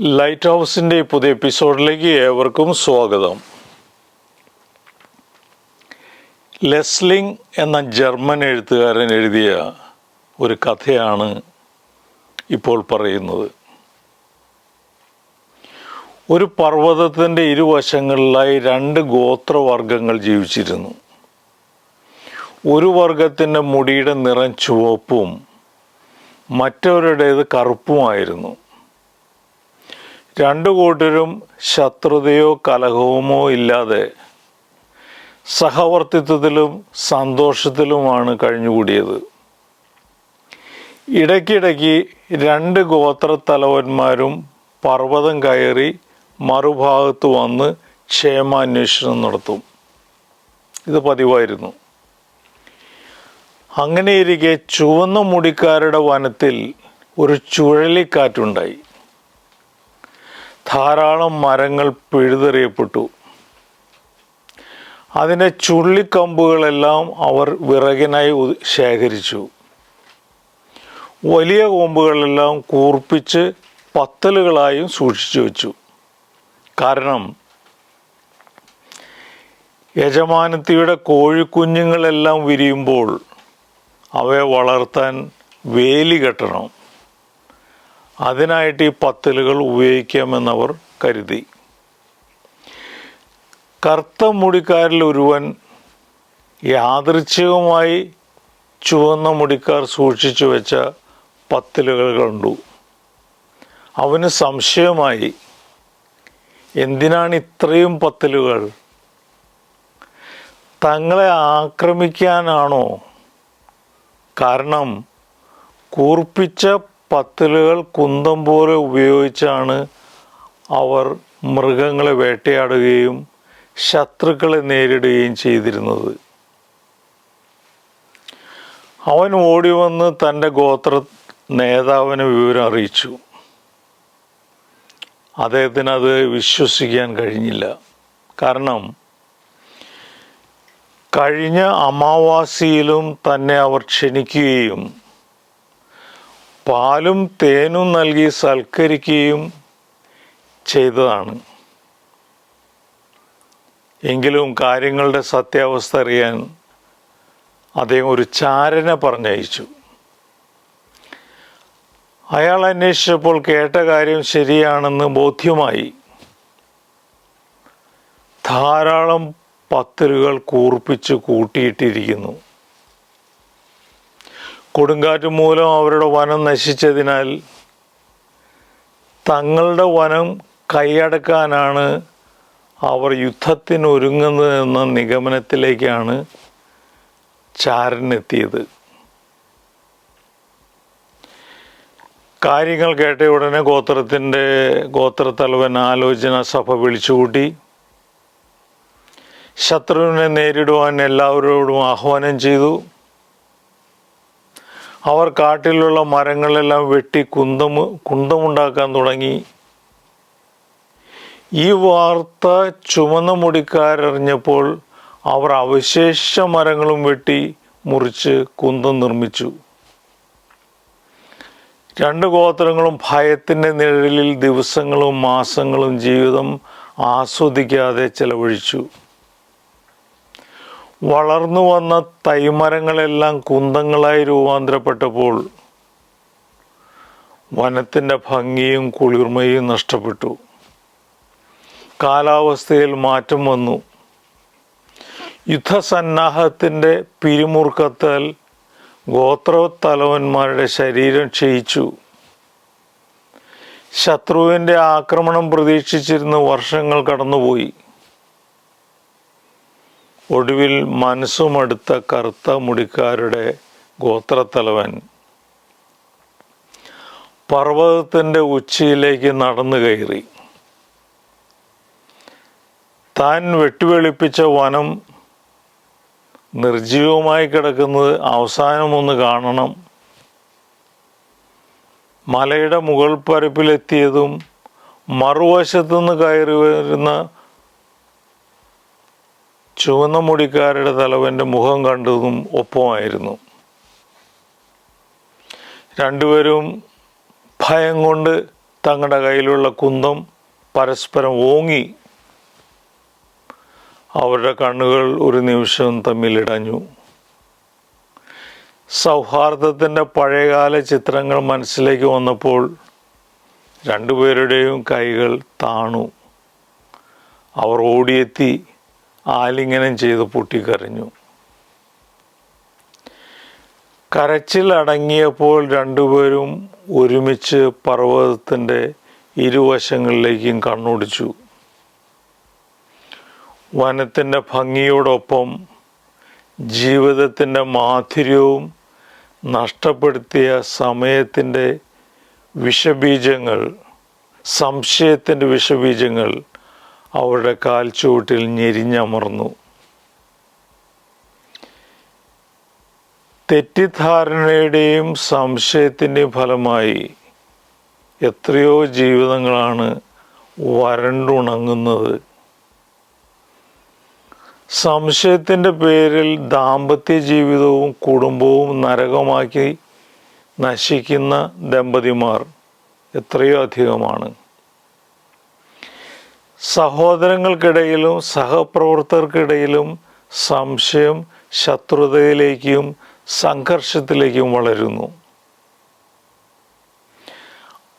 Light ഹൗസിന്റെ പുതിയ എപ്പിസോഡിലേക്ക് ഏവർക്കും സ്വാഗതം. ലെസ്ലിംഗ് എന്ന ജർമ്മൻ എഴുത്തുകാരൻ എഴുതിയ ഒരു കഥയാണ് ഇപ്പോൾ പറയുന്നത്. ഒരു പർവതത്തിന്റെ ഇരുവശങ്ങളിലായി രണ്ട് ഗോത്രവർഗങ്ങൾ ജീവിച്ചിരുന്നു. ഒരു വർഗത്തിന്റെ മുടിയുടെ നിറം ചുവപ്പും മറ്റവരുടേത് കറുപ്പുമായിരുന്നു. രണ്ടു കൂട്ടരും ശത്രുതയോ കലഹവുമോ ഇല്ലാതെ സഹവർത്തിത്വത്തിലും സന്തോഷത്തിലുമാണ് കഴിഞ്ഞുകൂടിയത്. ഇടയ്ക്കിടയ്ക്ക് രണ്ട് ഗോത്രത്തലവന്മാരും പർവതം കയറി മറുഭാഗത്ത് വന്ന് ക്ഷേമാന്വേഷണം നടത്തും. ഇത് പതിവായിരുന്നു. അങ്ങനെയിരിക്കെ ചുവന്ന മുടിക്കാരുടെ വനത്തിൽ ഒരു ചുഴലിക്കാറ്റുണ്ടായി. ധാരാളം മരങ്ങൾ പിഴുതെറിയപ്പെട്ടു. അതിന്റെ ചുള്ളിക്കമ്പുകളെല്ലാം അവർ വിറകിനായി ശേഖരിച്ചു. വലിയ കൊമ്പുകളെല്ലാം കൂർപ്പിച്ച് പത്തലുകളായും സൂക്ഷിച്ചു വെച്ചു. കാരണം യജമാനത്തിയുടെ കോഴിക്കുഞ്ഞുങ്ങളെല്ലാം വിരിയുമ്പോൾ അവയെ വളർത്താൻ വേലി കെട്ടണം. അതിനായിട്ട് ഈ പത്തലുകൾ ഉപയോഗിക്കാമെന്നവർ കരുതി. കറുത്ത മുടിക്കാരിൽ ഒരുവൻ യാദൃച്ഛികമായി ചുവന്ന മുടിക്കാർ സൂക്ഷിച്ചു വെച്ച പത്തലുകൾ കണ്ടു. അവന് സംശയമായി എന്തിനാണ് ഇത്രയും പത്തലുകൾ? തങ്ങളെ ആക്രമിക്കാനാണോ? കാരണം കൂർപ്പിച്ച പത്തലുകൾ കുന്തം പോലെ ഉപയോഗിച്ചാണ് അവർ മൃഗങ്ങളെ വേട്ടയാടുകയും ശത്രുക്കളെ നേരിടുകയും ചെയ്തിരുന്നത്. അവൻ ഓടി വന്ന് തന്റെ ഗോത്ര നേതാവിന് വിവരം അറിയിച്ചു. അദ്ദേഹത്തിന് അത് വിശ്വസിക്കാൻ കഴിഞ്ഞില്ല. കാരണം കഴിഞ്ഞ അമാവാസിയിലും തന്നെ അവർ ക്ഷണിക്കുകയും പാലും തേനും നൽകി സൽക്കരിക്കുകയും ചെയ്തതാണ്. എങ്കിലും കാര്യങ്ങളുടെ സത്യാവസ്ഥ അറിയാൻ അദ്ദേഹം ഒരു ചാരനെ പറഞ്ഞയച്ചു. അയാൾ അന്വേഷിച്ചപ്പോൾ കേട്ട കാര്യം ശരിയാണെന്ന് ബോധ്യമായി. ധാരാളം പത്തലുകൾ കൂർപ്പിച്ച് കൂട്ടിയിട്ടിരിക്കുന്നു. കൊടുങ്കാറ്റ് മൂലം അവരുടെ വനം നശിച്ചതിനാൽ തങ്ങളുടെ വനം കൈയടക്കാനാണ് അവർ യുദ്ധത്തിന് ഒരുങ്ങുന്നതെന്ന നിഗമനത്തിലേക്കാണ് ചാരനെത്തിയത്. കാര്യങ്ങൾ കേട്ട ഉടനെ ഗോത്രത്തിന്റെ ഗോത്രത്തലവൻ ആലോചന സഭ വിളിച്ചുകൂട്ടി. ശത്രുവിനെ നേരിടുവാൻ എല്ലാവരോടും ആഹ്വാനം ചെയ്തു. അവർ കാട്ടിലുള്ള മരങ്ങളെല്ലാം വെട്ടി കുന്തം കുന്തമുണ്ടാക്കാൻ തുടങ്ങി. ഈ വാർത്ത ചുമന്ന മുടിക്കാരറിഞ്ഞപ്പോൾ അവർ അവശേഷ മരങ്ങളും വെട്ടി മുറിച്ച് കുന്തം നിർമ്മിച്ചു. രണ്ട് ഗോത്രങ്ങളും ഭയത്തിന്റെ നിഴലിൽ ദിവസങ്ങളും മാസങ്ങളും ജീവിതം ആസ്വദിക്കാതെ ചെലവഴിച്ചു. വളർന്നു വന്ന തൈമരങ്ങളെല്ലാം കുന്തങ്ങളായി രൂപാന്തരപ്പെട്ടപ്പോൾ വനത്തിന്റെ ഭംഗിയും കുളിർമയും നഷ്ടപ്പെട്ടു. കാലാവസ്ഥയിൽ മാറ്റം വന്നു. യുദ്ധസന്നാഹത്തിന്റെ പിരിമുറുക്കത്താൽ ഗോത്രത്തലവന്മാരുടെ ശരീരം ക്ഷയിച്ചു. ശത്രുവിന്റെ ആക്രമണം പ്രതീക്ഷിച്ചിരുന്ന വർഷങ്ങൾ കടന്നുപോയി. ഒടുവിൽ മനസ്സുമടുത്ത കറുത്ത മുടിക്കാരുടെ ഗോത്രത്തലവൻ. പർവതത്തിന്റെ ഉച്ചിയിലേക്ക് നടന്നു കയറി. താൻ വെട്ടിവെളിപ്പിച്ച വനം നിർജീവമായി കിടക്കുന്നത് അവസാനമൊന്ന് കാണണം. മലയുടെ മുകൾ പരപ്പിലെത്തിയതും മറുവശത്തുനിന്ന് കയറി വരുന്ന ചുവന്ന മുടിക്കാരുടെ തലവന്റെ മുഖം കണ്ടതും ഒപ്പമായിരുന്നു. രണ്ടുപേരും ഭയം കൊണ്ട് തങ്ങളുടെ കയ്യിലുള്ള കുന്തം പരസ്പരം ഓങ്ങി അവരുടെ കണ്ണുകൾ ഒരു നിമിഷം തമ്മിലിടഞ്ഞു. സൗഹാർദ്ദത്തിന്റെ പഴയകാല ചിത്രങ്ങൾ മനസ്സിലേക്ക് വന്നപ്പോൾ രണ്ടുപേരുടെയും കൈകൾ താണു. അവർ ഓടിയെത്തി ആലിംഗനം ചെയ്ത് പൊട്ടിക്കരഞ്ഞു. കരച്ചിൽ അടങ്ങിയപ്പോൾ രണ്ടുപേരും ഒരുമിച്ച് പർവതത്തിന്റെ ഇരുവശങ്ങളിലേക്കും കണ്ണോടിച്ചു. വനത്തിന്റെ ഭംഗിയോടൊപ്പം ജീവിതത്തിന്റെ മാധുര്യവും നഷ്ടപ്പെടുത്തിയ സമയത്തിന്റെ വിഷബീജങ്ങൾ സംശയത്തിന്റെ വിഷബീജങ്ങൾ അവരുടെ കാൽച്ചുവട്ടിൽ ഞെരിഞ്ഞമർന്നു. തെറ്റിദ്ധാരണയുടെയും സംശയത്തിന്റെയും ഫലമായി എത്രയോ ജീവിതങ്ങളാണ് വരണ്ടുണങ്ങുന്നത്. സംശയത്തിന്റെ പേരിൽ ദാമ്പത്യ ജീവിതവും കുടുംബവും നരകമാക്കി നശിക്കുന്ന ദമ്പതിമാർ എത്രയോ അധികമാണ്. സഹോദരങ്ങൾക്കിടയിലും സഹപ്രവർത്തകർക്കിടയിലും സംശയം ശത്രുതയിലേക്കും സംഘർഷത്തിലേക്കും വളരുന്നു.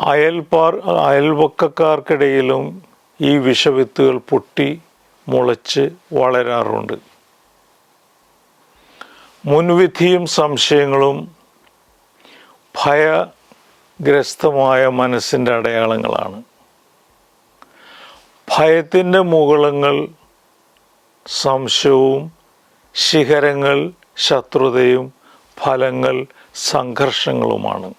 അയൽപാർ അയൽവക്കക്കാർക്കിടയിലും ഈ വിഷവിത്തുകൾ പൊട്ടി മുളച്ച് വളരാറുണ്ട്. മുൻവിധിയും സംശയങ്ങളും ഭയഗ്രസ്തമായ മനസ്സിന്റെ അടയാളങ്ങളാണ്. ഭയത്തിന്റെ മുകളങ്ങൾ സംശയവും ശിഖരങ്ങൾ ശത്രുതയും ഫലങ്ങൾ സംഘർഷങ്ങളുമാണ്.